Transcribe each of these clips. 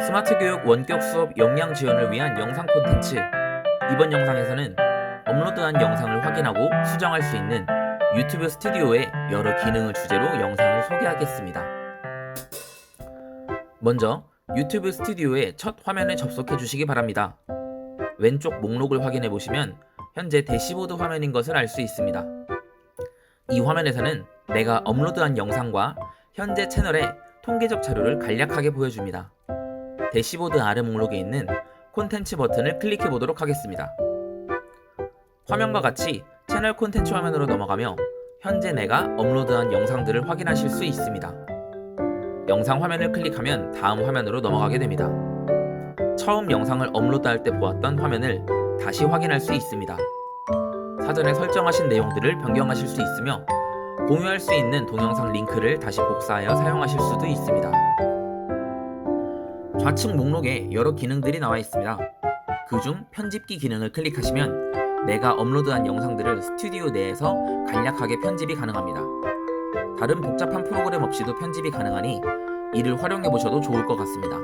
스마트 교육 원격 수업 역량 지원을 위한 영상 콘텐츠. 이번 영상에서는 업로드한 영상을 확인하고 수정할 수 있는 유튜브 스튜디오의 여러 기능을 주제로 영상을 소개하겠습니다. 먼저 유튜브 스튜디오의 첫 화면에 접속해 주시기 바랍니다. 왼쪽 목록을 확인해 보시면 현재 대시보드 화면인 것을 알 수 있습니다. 이 화면에서는 내가 업로드한 영상과 현재 채널의 통계적 자료를 간략하게 보여줍니다. 대시보드 아래 목록에 있는 콘텐츠 버튼을 클릭해 보도록 하겠습니다. 화면과 같이 채널 콘텐츠 화면으로 넘어가며 현재 내가 업로드한 영상들을 확인하실 수 있습니다. 영상 화면을 클릭하면 다음 화면으로 넘어가게 됩니다. 처음 영상을 업로드할 때 보았던 화면을 다시 확인할 수 있습니다. 사전에 설정하신 내용들을 변경하실 수 있으며 공유할 수 있는 동영상 링크를 다시 복사하여 사용하실 수도 있습니다. 좌측 목록에 여러 기능들이 나와 있습니다. 그중 편집기 기능을 클릭하시면 내가 업로드한 영상들을 스튜디오 내에서 간략하게 편집이 가능합니다. 다른 복잡한 프로그램 없이도 편집이 가능하니 이를 활용해 보셔도 좋을 것 같습니다.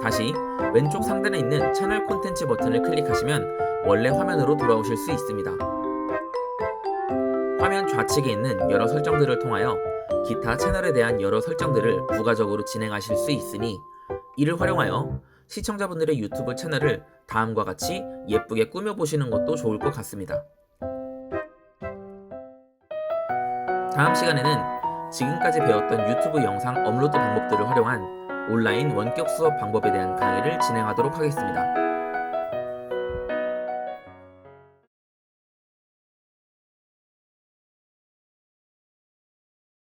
다시 왼쪽 상단에 있는 채널 콘텐츠 버튼을 클릭하시면 원래 화면으로 돌아오실 수 있습니다. 화면 좌측에 있는 여러 설정들을 통하여 기타 채널에 대한 여러 설정들을 부가적으로 진행하실 수 있으니 이를 활용하여 시청자분들의 유튜브 채널을 다음과 같이 예쁘게 꾸며보시는 것도 좋을 것 같습니다. 다음 시간에는 지금까지 배웠던 유튜브 영상 업로드 방법들을 활용한 온라인 원격 수업 방법에 대한 강의를 진행하도록 하겠습니다.